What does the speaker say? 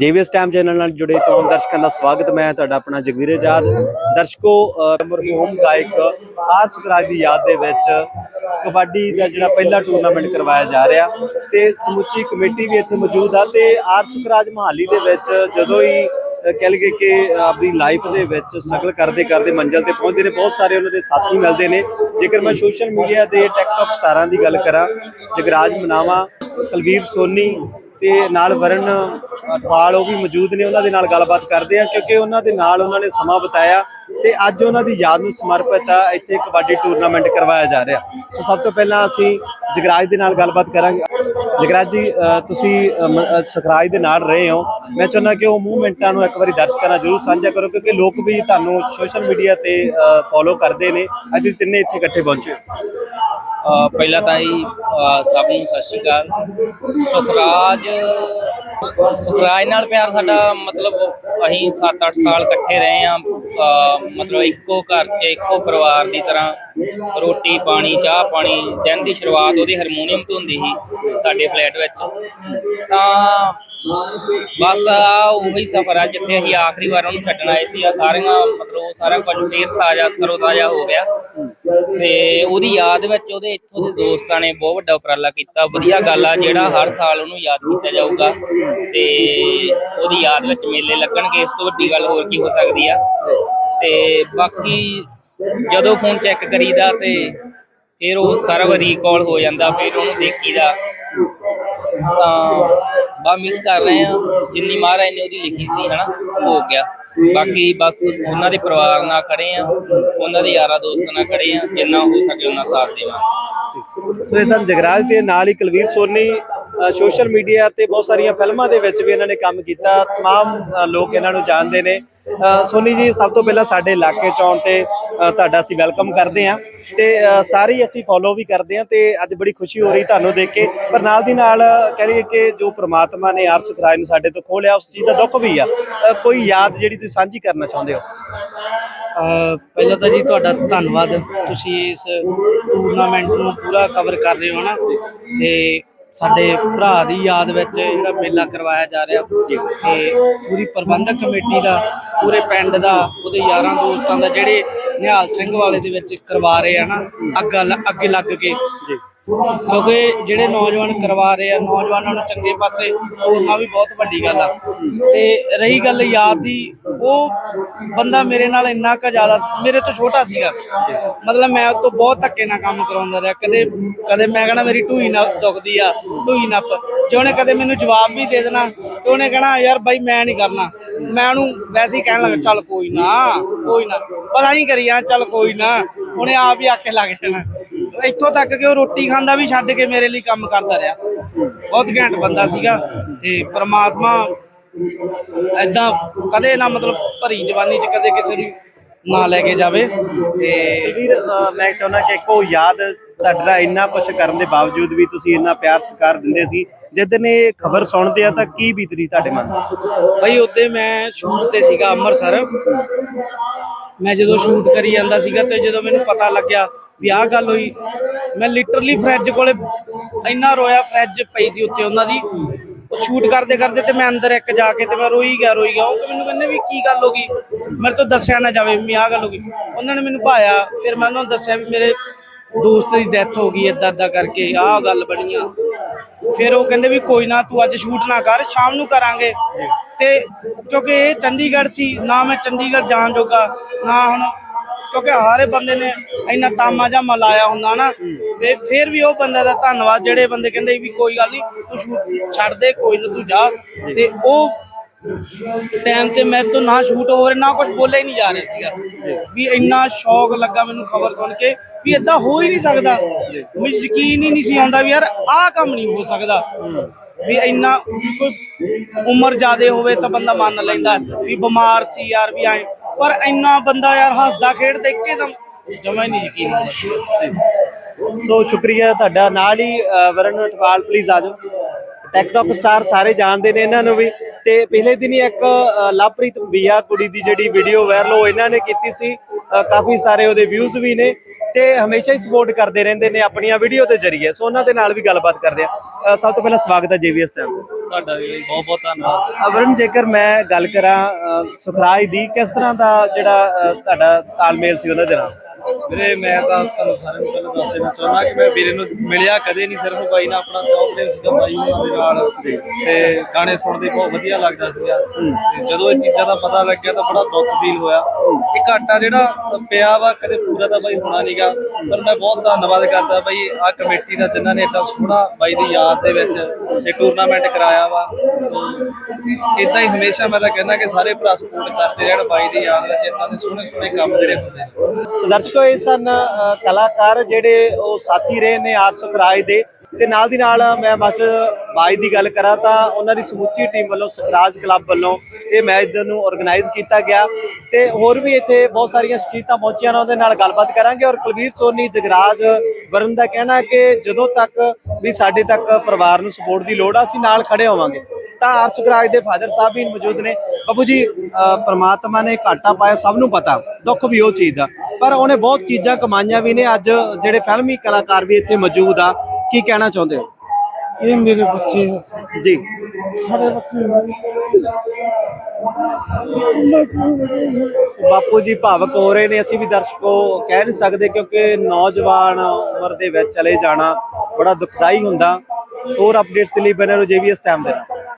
ਜੀਵੀਐਸ time channel ਨਾਲ ਜੁੜੇ ਤਮਾਮ ਦਰਸ਼ਕਾਂ ਦਾ ਸਵਾਗਤ। ਮੈਂ ਤੁਹਾਡਾ ਆਪਣਾ ਜਗਵੀਰ ਆਜ਼ਾਦ। ਦਰਸ਼ਕੋ ਅ, ਮਰਹੂਮ ਗਾਇਕ ਆਰ ਸੁਖਰਾਜ ਦੀ ਯਾਦ ਦੇ ਵਿੱਚ ਕਬੱਡੀ ਦਾ ਜਿਹੜਾ ਪਹਿਲਾ ਟੂਰਨਾਮੈਂਟ ਕਰਵਾਇਆ ਜਾ ਰਿਹਾ ਤੇ ਸਮੁੱਚੀ ਕਮੇਟੀ ਵੀ ਇੱਥੇ ਮੌਜੂਦ ਆ ਤੇ ਆਰ ਸੁਖਰਾਜ ਮਹਾਲੀ ਦੇ ਵਿੱਚ ਜਦੋਂ ਹੀ ਕਹਿ ਲਈਏ ਕਿ ਆਪਣੀ ਲਾਈਫ ਦੇ ਵਿੱਚ ਸਟਰਗਲ ਕਰਦੇ ਕਰਦੇ ਮੰਜ਼ਿਲ ਤੇ ਪਹੁੰਚਦੇ ਨੇ ਬਹੁਤ ਸਾਰੇ ਉਹਨਾਂ ਦੇ ਸਾਥੀ ਮਿਲਦੇ ਨੇ। ਜੇਕਰ ਮੈਂ ਸੋਸ਼ਲ ਮੀਡੀਆ ਦੇ ਟਿਕਟੌਕ ਸਟਾਰਾਂ ਦੀ ਗੱਲ ਕਰਾਂ ਜਗਰਾਜ ਮਨਾਵਾ ਕਲਵੀਰ ਸੋਨੀ ਤੇ ਨਾਲ ਵਰਨ ਅਠਵਾਲ ਉਹ ਵੀ ਮੌਜੂਦ ਨੇ ਉਹਨਾਂ ਦੇ ਨਾਲ ਗੱਲਬਾਤ ਕਰਦੇ ਆ ਕਿਉਂਕਿ ਉਹਨਾਂ ਦੇ ਨਾਲ ਉਹਨਾਂ ਨੇ ਸਮਾਂ ਬਿਤਾਇਆ ਤੇ ਅੱਜ ਉਹਨਾਂ ਦੀ ਯਾਦ ਨੂੰ ਸਮਰਪਿਤ ਆ ਇੱਥੇ ਕਬੱਡੀ ਟੂਰਨਾਮੈਂਟ ਕਰਵਾਇਆ ਜਾ ਰਿਹਾ। ਸੋ ਸਭ ਤੋਂ ਪਹਿਲਾਂ ਅਸੀਂ ਜਗਰਾਜ ਦੇ ਨਾਲ ਗੱਲਬਾਤ ਕਰਾਂਗੇ। ਜਗਰਾਜ ਜੀ ਤੁਸੀਂ ਅ, ਦੇ ਨਾਲ ਰਹੇ ਹੋ। ਮੈਂ ਚਾਹੁੰਦਾ ਕਿ ਉਹ ਮੂਵਮੈਂਟਾਂ ਨੂੰ ਇੱਕ ਵਾਰੀ ਦਰਸ਼ਕਾਂ ਨਾਲ ਜ਼ਰੂਰ ਸਾਂਝਾ ਕਰੋ ਕਿਉਂਕਿ ਲੋਕ ਵੀ ਤੁਹਾਨੂੰ ਸੋਸ਼ਲ ਮੀਡੀਆ ਤੇ ਫੋਲੋ ਕਰਦੇ ਨੇ। ਅੱਜ ਤੁਸੀਂ ਤਿੰਨੇ ਇੱਥੇ ਇਕੱਠੇ ਪਹੁੰਚੇ ਪਹਿਲਾਂ ਤਾਂ ਹੀ ਸਭ ਨੂੰ ਸਤਿ ਸ਼੍ਰੀ ਅਕਾਲ। ਸੁਖਰਾਜ ਸੁਖਰਾਜ ਨਾਲ ਪਿਆਰ ਸਾਡਾ ਮਤਲਬ ਅਸੀਂ 7-8 ਸਾਲ ਇਕੱਠੇ ਰਹੇ ਆ ਮਤਲਬ ਇੱਕੋ ਘਰ 'ਚ, ਇੱਕੋ ਪਰਿਵਾਰ ਦੀ ਤਰ੍ਹਾਂ ਰੋਟੀ ਪਾਣੀ, ਚਾਹ ਪਾਣੀ, ਦਿਨ ਦੀ ਸ਼ੁਰੂਆਤ ਉਹਦੀ ਹਾਰਮੋਨੀਅਮ ਤੋਂ ਹੁੰਦੀ ਸੀ ਸਾਡੇ ਫਲੈਟ ਵਿੱਚ। ਤਾਂ ਬਸ ਆ ਉਹੀ ਸਫ਼ਰ ਆ ਜਿੱਥੇ ਅਸੀਂ ਆਖਰੀ ਵਾਰ ਉਹਨੂੰ ਛੱਡਣ ਆਏ ਸੀ। ਆ ਸਾਰੀਆਂ ਮਤਲਬ ਉਹ ਸਾਰਾ ਕੁਝ ਫੇਰ ਤਾਜ਼ਾ ਤਰੋ ਤਾਜ਼ਾ ਹੋ ਗਿਆ। ਤੇ ਉਹਦੀ ਯਾਦ ਵਿੱਚ ਉਹਦੇ ਇੱਥੋਂ ਦੇ ਦੋਸਤਾਂ ਨੇ ਬਹੁਤ ਵੱਡਾ ਉਪਰਾਲਾ ਕੀਤਾ। ਵਧੀਆ ਗੱਲ ਆ, ਜਿਹੜਾ ਹਰ ਸਾਲ ਉਹਨੂੰ ਯਾਦ ਕੀਤਾ ਜਾਊਗਾ। ਤੇ ਉਹਦੀ ਯਾਦ ਵਿੱਚ ਮੇਲੇ ਲੱਗਣਗੇ, ਇਸ ਤੋਂ ਵੱਡੀ ਗੱਲ ਹੋਰ ਕੀ ਹੋ ਸਕਦੀ ਆ। ਤੇ ਬਾਕੀ ਜਦੋਂ ਫੋਨ ਚੈੱਕ ਕਰੀਦਾ ਤੇ ਫਿਰ ਉਹ ਸਾਰਾ ਰੀਕਾਲ ਹੋ ਜਾਂਦਾ, ਫਿਰ ਉਹਨੂੰ ਦੇਖੀਦਾ। ਤਾਂ ਬਾ ਮਿਸ ਕਰ ਰਹੇ ਆ, ਜਿੰਨੀ ਮਹਾਰਾਜ ਨੇ ਉਹਦੀ ਲਿਖੀ ਸੀ, ਹਨਾ ਹੋ ਗਿਆ। ਬਾਕੀ ਬਸ ਉਹਨਾਂ ਦੇ ਪਰਿਵਾਰ ਨਾਲ ਖੜੇ ਆ, ਉਹਨਾਂ ਦੇ ਯਾਰਾਂ ਦੋਸਤਾਂ ਨਾਲ ਖੜੇ ਆ, ਜਿੰਨਾ ਹੋ ਸਕੇ ਉਹਨਾਂ ਸਾਥ ਦੇਵਾਂਗੇ। ਸੋ ਇਹ ਸਨ ਜਗਰਾਜ ਤੇ ਨਾਲ ਹੀ ਕੁਲਵੀਰ ਸੋਨੀ ਸੋਸ਼ਲ ਮੀਡੀਆ ਤੇ ਬਹੁਤ ਸਾਰੀਆਂ ਫਿਲਮਾਂ ਦੇ ਵਿੱਚ ਵੀ ਇਹਨਾਂ ਨੇ ਕੰਮ ਕੀਤਾ तमाम ਅ, ਲੋਕ ਇਹਨਾਂ ਨੂੰ ਜਾਣਦੇ ਨੇ ਅ, ਸੋਨੀ ਜੀ ਸਭ ਤੋਂ ਪਹਿਲਾਂ ਸਾਡੇ ਇਲਾਕੇ ਚ ਆਉਣ ਤੇ ਅ, ਤੁਹਾਡਾ ਅਸੀਂ ਵੈਲਕਮ ਕਰਦੇ ਹਾਂ ਤੇ ਅ, ਸਾਰੇ ਹੀ ਅਸੀਂ ਫੋਲੋ ਵੀ ਕਰਦੇ ਹਾਂ ਤੇ ਅੱਜ ਬੜੀ ਖੁਸ਼ੀ ਹੋ ਰਹੀ ਤੁਹਾਨੂੰ ਦੇਖ ਕੇ ਪਰ ਨਾਲ ਦੀ ਨਾਲ ਕਹਿ ਲਈਏ ਕਿ ਜੋ ਪ੍ਰਮਾਤਮਾ ਨੇ ਆਰ ਸੁਖਰਾਜ ਨੂੰ ਸਾਡੇ ਤੋਂ ਖੋਹ ਲਿਆ ਉਸ ਚੀਜ਼ ਦਾ ਦੁੱਖ ਵੀ ਆ ਅ, ਕੋਈ ਯਾਦ ਜਿਹੜੀ ਤੁਸੀਂ ਸਾਂਝੀ ਕਰਨਾ ਚਾਹੁੰਦੇ ਹੋ ਅਹ ਪਹਿਲਾਂ ਤਾਂ ਜੀ ਤੁਹਾਡਾ ਧੰਨਵਾਦ ਤੁਸੀਂ ਇਸ ਟੂਰਨਾਮੈਂਟ ਨੂੰ ਪੂਰਾ ਕਵਰ ਕਰ ਰਹੇ ਹੋ ਨਾ ਤੇ ਸਾਡੇ ਭਰਾ ਦੀ ਯਾਦ ਵਿੱਚ ਜਿਹੜਾ ਮੇਲਾ ਕਰਵਾਇਆ ਜਾ ਰਿਹਾ, ਤੇ ਪੂਰੀ ਪ੍ਰਬੰਧਕ ਕਮੇਟੀ ਦਾ, ਪੂਰੇ ਪਿੰਡ ਦਾ, ਉਹਦੇ ਯਾਰਾਂ ਦੋਸਤਾਂ ਦਾ, ਜਿਹੜੇ ਨਿਹਾਲ ਸਿੰਘ ਵਾਲੇ ਦੇ ਵਿੱਚ ਕਰਵਾ ਰਹੇ ਆ ਨਾ ਅੱਗਾ ਅੱਗੇ ਲੱਗ ਕੇ। ਜੀ। ਕਿਉਂਕਿ ਜਿਹੜੇ ਨੌਜਵਾਨ ਕਰਵਾ ਰਹੇ ਆ, ਨੌਜਵਾਨਾਂ ਨੂੰ ਚੰਗੇ ਪਾਸੇ ਤੋਰਨਾ ਵੀ ਬਹੁਤ ਵੱਡੀ ਗੱਲ ਆ। ਤੇ ਰਹੀ ਗੱਲ ਯਾਦ ਦੀ, ਉਹ ਬੰਦਾ ਮੇਰੇ ਨਾਲ ਇੰਨਾ ਕੁ ਜ਼ਿਆਦਾ, ਮੇਰੇ ਤੋਂ ਛੋਟਾ ਸੀਗਾ। ਮਤਲਬ ਮੈਂ ਉਹ ਤੋਂ ਬਹੁਤ ਧੱਕੇ ਨਾਲ ਕੰਮ ਕਰਾਉਂਦਾ ਰਿਹਾ। ਕਦੇ ਕਦੇ ਮੈਂ ਕਹਣਾ ਮੇਰੀ ਢੂਈ ਨਾ ਦੁਖਦੀ ਆ ਢੂਈ ਨੱਪ। ਜੇ ਉਹਨੇ ਕਦੇ ਮੈਨੂੰ ਜਵਾਬ ਵੀ ਦੇ ਦੇਣਾ, ਤੇ ਉਹਨੇ ਕਹਣਾ, ਯਾਰ ਬਾਈ ਮੈਂ ਨਹੀਂ ਕਰਨਾ। ਮੈਂ ਉਹਨੂੰ ਵੈਸੇ ਹੀ ਕਹਿਣ ਲੱਗਾ, ਚੱਲ ਕੋਈ ਨਾ ਕੋਈ ਨਾ। ਪਤਾ ਹੀ ਕਰੀ ਜਾਣਾ ਚੱਲ ਕੋਈ ਨਾ। ਉਹਨੇ ਆਪ ਹੀ ਆਖੇ ਲੱਗ ਜਾਣਾ। ਇੱਥੋਂ ਤੱਕ ਕਿ ਉਹ ਰੋਟੀ ਖਾਂਦਾ ਵੀ ਛੱਡ ਕੇ ਮੇਰੇ ਲਈ ਕੰਮ ਕਰਦਾ ਰਿਹਾ। ਬਹੁਤ ਘੈਂਟ ਬੰਦਾ ਸੀਗਾ ਤੇ ਪ੍ਰਮਾਤਮਾ ਐਦਾਂ ਕਦੇ ਨਾ ਮਤਲਬ ਭਰੀ ਜਵਾਨੀ ਚ ਕਦੇ ਕਿਸੇ ਨੂੰ ਨਾ ਲੈ ਕੇ ਜਾਵੇ ਤੇ ਵੀਰ ਮੈਂ ਚਾਹੁੰਦਾ ਕਿ ਇੱਕੋ ਯਾਦ ਤੁਹਾਡਾ ਇੰਨਾ ਕੁਝ ਕਰਨ ਦੇ ਬਾਵਜੂਦ ਵੀ ਤੁਸੀਂ ਇੰਨਾ ਪਿਆਰ ਸਤਿਕਾਰ ਦਿੰਦੇ ਸੀ। ਜਿੱਦਨ ਇਹ ਖਬਰ ਸੁਣਦੇ ਆ ਤਾਂ ਕੀ ਬੀਤਦੀ ਤੁਹਾਡੇ ਮਨ ਬਈ ਉੱਤੇ ਮੈਂ ਸ਼ੂਟ ਤੇ ਸੀਗਾ ਅੰਮ੍ਰਿਤਸਰ। ਮੈਂ ਜਦੋਂ ਸ਼ੂਟ ਕਰੀ ਜਾਂਦਾ ਸੀਗਾ ਤੇ ਜਦੋਂ ਮੈਨੂੰ ਪਤਾ ਲੱਗਿਆ ਵੀ ਆਹ ਗੱਲ ਹੋਈ। ਮੈਂ ਲਿਟਰਲੀ ਫ੍ਰਿਜ ਕੋਲੇ ਇੰਨਾ ਰੋਇਆ ਫ੍ਰਿਜ ਪਈ ਸੀ ਉੱਤੇ ਉਹਨਾਂ ਦੀ। ਉਹ ਸ਼ੂਟ ਕਰਦੇ ਕਰਦੇ ਤੇ ਮੈਂ ਅੰਦਰ ਇੱਕ ਜਾ ਕੇ ਤੇ ਮੈਂ ਰੋਈ ਗਿਆ ਰੋਈ ਗਿਆ। ਉਹ ਤੇ ਮੈਨੂੰ ਕਹਿੰਦੇ ਵੀ ਕੀ ਗੱਲ ਹੋ ਗਈ? ਮੇਰੇ ਤੋਂ ਦੱਸਿਆ ਨਾ ਜਾਵੇ ਵੀ ਆਹ ਗੱਲ ਹੋ ਗਈ। ਉਹਨਾਂ ਨੇ ਮੈਨੂੰ ਭਾਇਆ। ਫਿਰ ਮੈਂ ਉਹਨਾਂ ਨੂੰ ਦੱਸਿਆ ਵੀ ਮੇਰੇ ਦੋਸਤ ਦੀ ਡੈਥ ਹੋ ਗਈ, ਏਦਾਂ ਏਦਾਂ ਕਰਕੇ ਆਹ ਗੱਲ ਬਣੀ ਆ। ਫਿਰ ਉਹ ਕਹਿੰਦੇ ਵੀ ਕੋਈ ਨਾ, ਤੂੰ ਅੱਜ ਸ਼ੂਟ ਨਾ ਕਰ, ਸ਼ਾਮ ਨੂੰ ਕਰਾਂਗੇ। ਤੇ ਕਿਉਂਕਿ ਇਹ ਚੰਡੀਗੜ੍ਹ ਸੀ, ਨਾ ਮੈਂ ਚੰਡੀਗੜ੍ਹ ਜਾਣ ਜੋਗਾ, ਨਾ ਹੁਣ ਕਿਉਂਕਿ ਹਰ ਬੰਦੇ ਨੇ ਇੰਨਾ ਤਾਮਾ ਜਾਮਾ ਲਾਇਆ ਹੁੰਦਾ ਨਾ, ਤੇ ਫਿਰ ਵੀ ਉਹ ਬੰਦੇ ਦਾ ਧੰਨਵਾਦ, ਜਿਹੜੇ ਬੰਦੇ ਕਹਿੰਦੇ ਵੀ ਕੋਈ ਗੱਲ ਨਹੀਂ, ਤੂੰ ਸ਼ੂਟ ਛੱਡ ਦੇ, ਕੋਈ ਨਾ ਤੂੰ ਜਾ। ਤੇ ਉਹ ਟਾਈਮ ਤੇ ਮੈਂ ਤੋਂ ਨਾ ਸ਼ੂਟ ਹੋ ਰਿਹਾ ਨਾ ਕੁਝ ਬੋਲਿਆ ਨਹੀਂ ਜਾ ਰਿਹਾ ਸੀਗਾ। ਵੀ ਇੰਨਾ ਸ਼ੌਕ ਲੱਗਾ ਮੈਨੂੰ ਖਬਰ ਸੁਣ ਕੇ ਵੀ ਇਦਾਂ ਹੋ ਹੀ ਨਹੀਂ ਸਕਦਾ। ਮੈਨੂੰ ਯਕੀਨ ਹੀ ਨਹੀਂ ਸੀ ਆਉਂਦਾ ਵੀ ਯਾਰ ਆਹ ਕੰਮ ਨਹੀਂ ਹੋ ਸਕਦਾ। ਵੀ ਇੰਨਾ ਕੋਈ ਉਮਰ ਜ਼ਿਆਦੇ ਹੋਵੇ ਤਾਂ ਬੰਦਾ ਮੰਨ ਲੈਂਦਾ, ਵੀ ਬਿਮਾਰ ਸੀ ਯਾਰ ਵੀ ਆਏ ਪਰ ਇੰਨਾ ਬੰਦਾ ਯਾਰ ਹੱਸਦਾ ਖੇਡਦਾ ਇੱਕਦਮ ਜਮਾ ਹੀ ਨਹੀਂ ਯਕੀਨ ਹੁੰਦਾ। ਸੋ ਸ਼ੁਕਰੀਆ ਤੁਹਾਡਾ। ਨਾਲ ਹੀ ਵਰਨ ਅਠਵਾਲ ਪਲੀਜ਼ ਆ ਜਾਓ। ਟਿਕਟੌਕ ਸਟਾਰ ਸਾਰੇ ਜਾਣਦੇ ਨੇ ਇਹਨਾਂ ਨੂੰ ਵੀ। ਤੇ ਪਿਛਲੇ ਦਿਨੀ ਇੱਕ ਅ, ਲਵਪ੍ਰੀਤ ਬੀਆ ਕੁੜੀ ਦੀ ਜਿਹੜੀ ਵੀਡੀਓ ਵਾਇਰਲ ਹੋ ਇਹਨਾਂ ਨੇ ਕੀਤੀ ਸੀ। ਕਾਫੀ ਸਾਰੇ ਉਹਦੇ ਵਿਊਜ਼ ਵੀ ਨੇ। ਤੇ ਹਮੇਸ਼ਾ ਹੀ ਸਪੋਰਟ ਕਰਦੇ ਰਹਿੰਦੇ ਨੇ ਆਪਣੀਆਂ ਵੀਡੀਓ ਦੇ ਜ਼ਰੀਏ। ਸੋ ਉਹਨਾਂ ਦੇ ਨਾਲ ਵੀ ਗੱਲਬਾਤ ਕਰਦੇ ਆ ਸਭ ਤੋਂ ਪਹਿਲਾਂ ਸਵਾਗਤ ਹੈ ਜੀਵੀਐਸ ਟਾਈਮ ਤੁਹਾਡਾ ਵੀ ਬਹੁਤ ਬਹੁਤ ਧੰਨਵਾਦ। ਅਵਰਨ ਜੇਕਰ ਮੈਂ ਗੱਲ ਕਰਾਂ ਅ, ਸੁਖਰਾਜ ਦੀ ਕਿਸ ਤਰ੍ਹਾਂ ਦਾ ਜਿਹੜਾ ਅ, ਤੁਹਾਡਾ ਤਾਲਮੇਲ ਸੀ ਉਹਨਾਂ ਦੇ ਨਾਲ? ਵੀਰੇ, ਮੈਂ ਤਾਂ ਤੁਹਾਨੂੰ ਸਾਰਿਆਂ ਨੂੰ ਪਹਿਲਾਂ ਦੱਸ ਦੇਣਾ ਚਾਹੁੰਦਾ ਕਿ ਮੈਂ ਵੀਰੇ ਨੂੰ ਮਿਲਿਆ ਕਦੇ ਨਹੀਂ, ਸਿਰਫ ਬਾਈ ਨਾਲ ਆਪਣਾ ਟੌਪ ਪਲੇਅਰ ਸੀਗਾ ਬਾਈ ਉਹਨਾਂ ਦੇ ਨਾਲ। ਤੇ ਗਾਣੇ ਸੁਣਦੇ ਬਹੁਤ ਵਧੀਆ ਲੱਗਦਾ ਸੀਗਾ। ਤੇ ਜਦੋਂ ਇਹ ਚੀਜ਼ਾਂ ਦਾ ਪਤਾ ਲੱਗਿਆ ਤਾਂ ਬੜਾ ਦੁੱਖ ਫੀਲ ਹੋਇਆ। ਇਹ ਘਾਟਾ ਜਿਹੜਾ ਪਿਆ ਵਾ, ਕਦੇ ਪੂਰਾ ਤਾਂ ਬਾਈ ਹੋਣਾ ਨਹੀਂਗਾ ਪਰ ਮੈਂ ਬਹੁਤ ਧੰਨਵਾਦ ਕਰਦਾ ਬਾਈ ਆ ਕਮੇਟੀ ਦਾ ਜਿਨ੍ਹਾਂ ਨੇ ਏਡਾ ਸੋਹਣਾ ਬਾਈ ਦੀ ਯਾਦ ਦੇ ਵਿੱਚ ਇਹ ਟੂਰਨਾਮੈਂਟ ਕਰਾਇਆ ਵਾ। ਇਦਾਂ ਹੀ ਹਮੇਸ਼ਾ ਮੈਂ ਤਾਂ ਕਹਿੰਦਾ ਕਿ ਸਾਰੇ ਭਰਾ ਸਪੋਰਟ ਕਰਦੇ ਰਹਿਣ ਬਾਈ ਦੀ ਯਾਦ ਵਿੱਚ ਇਦਾਂ ਦੇ ਸੋਹਣੇ ਸੋਹਣੇ ਕੰਮ ਜਿਹੜੇ ਹੁੰਦੇ ਨੇ। ਸੋ ਇਹ ਸਨ ਕਲਾਕਾਰ ਜਿਹੜੇ ਉਹ ਸਾਥੀ ਰਹੇ ਨੇ ਆਰ ਸੁਖਰਾਜ ਦੇ। ਤੇ ਨਾਲ ਦੀ ਨਾਲ ਮੈਂ ਮਾਸਟਰ ਬਾਈ ਦੀ ਗੱਲ ਕਰਾਂ ਤਾਂ ਉਹਨਾਂ ਦੀ ਸਮੁੱਚੀ ਟੀਮ ਵੱਲੋਂ ਸੁਖਰਾਜ ਕਲੱਬ ਵੱਲੋਂ ਇਹ ਮੈਚ ਨੂੰ ਆਰਗੇਨਾਈਜ਼ ਕੀਤਾ ਗਿਆ। ਤੇ ਹੋਰ ਵੀ ਇੱਥੇ ਬਹੁਤ ਸਾਰੀਆਂ ਸ਼ਖਸੀਅਤਾਂ ਪਹੁੰਚੀਆਂ ਨੇ, ਉਹਦੇ ਨਾਲ ਗੱਲਬਾਤ ਕਰਾਂਗੇ। ਔਰ ਕੁਲਵੀਰ ਸੋਨੀ ਜਗਰਾਜ ਵਰਨ ਦਾ ਕਹਿਣਾ ਕਿ ਜਦੋਂ ਤੱਕ ਵੀ ਸਾਡੇ ਤੱਕ ਪਰਿਵਾਰ ਨੂੰ ਸਪੋਰਟ ਦੀ ਲੋੜ ਆ, ਅਸੀਂ ਨਾਲ ਖੜੇ ਹੋਵਾਂਗੇ। ਤਾਂ ਆਰ ਸੁਖਰਾਜ ਦੇ ਫਾਦਰ ਸਾਹਿਬ ਵੀ ਮੌਜੂਦ ਨੇ। ਬਾਬੂ ਜੀ ਪ੍ਰਮਾਤਮਾ ਨੇ ਘਾਟਾ ਪਾਇਆ ਸਭ ਨੂੰ ਪਤਾ ਦੁੱਖ ਵੀ ਉਹ ਚੀਜ਼ ਦਾ। ਪਰ ਉਹਨੇ ਬਹੁਤ ਚੀਜ਼ਾਂ ਕਮਾਈਆਂ ਵੀ ਨੇ। ਅੱਜ ਜਿਹੜੇ ਫਿਲਮੀ ਕਲਾਕਾਰ ਵੀ ਇੱਥੇ ਮੌਜੂਦ ਆ ਕੀ ਕਹਿਣਾ ਚਾਹੁੰਦੇ ਹੋ? ਇਹ ਮੇਰੇ ਬੱਚੇ ਜੀ। ਸਾਰੇ ਬੱਚੇ ਬਾਪੂ ਜੀ ਭਾਵਕ ਹੋ ਰਹੇ ਨੇ। ਅਸੀਂ ਵੀ ਦਰਸ਼ਕੋ ਕਹਿ ਨਹੀਂ ਸਕਦੇ ਕਿਉਂਕਿ ਨੌਜਵਾਨ ਉਮਰ ਦੇ ਵਿੱਚ ਚਲੇ ਜਾਣਾ ਬੜਾ ਦੁਖਦਾਈ ਹੁੰਦਾ। ਹੋਰ ਅਪਡੇਟਸ ਲਈ ਬਨੇ ਰਹੋ ਜੇਵੀਐਸ ਟਾਈਮ ਦੇ ਨਾਲ।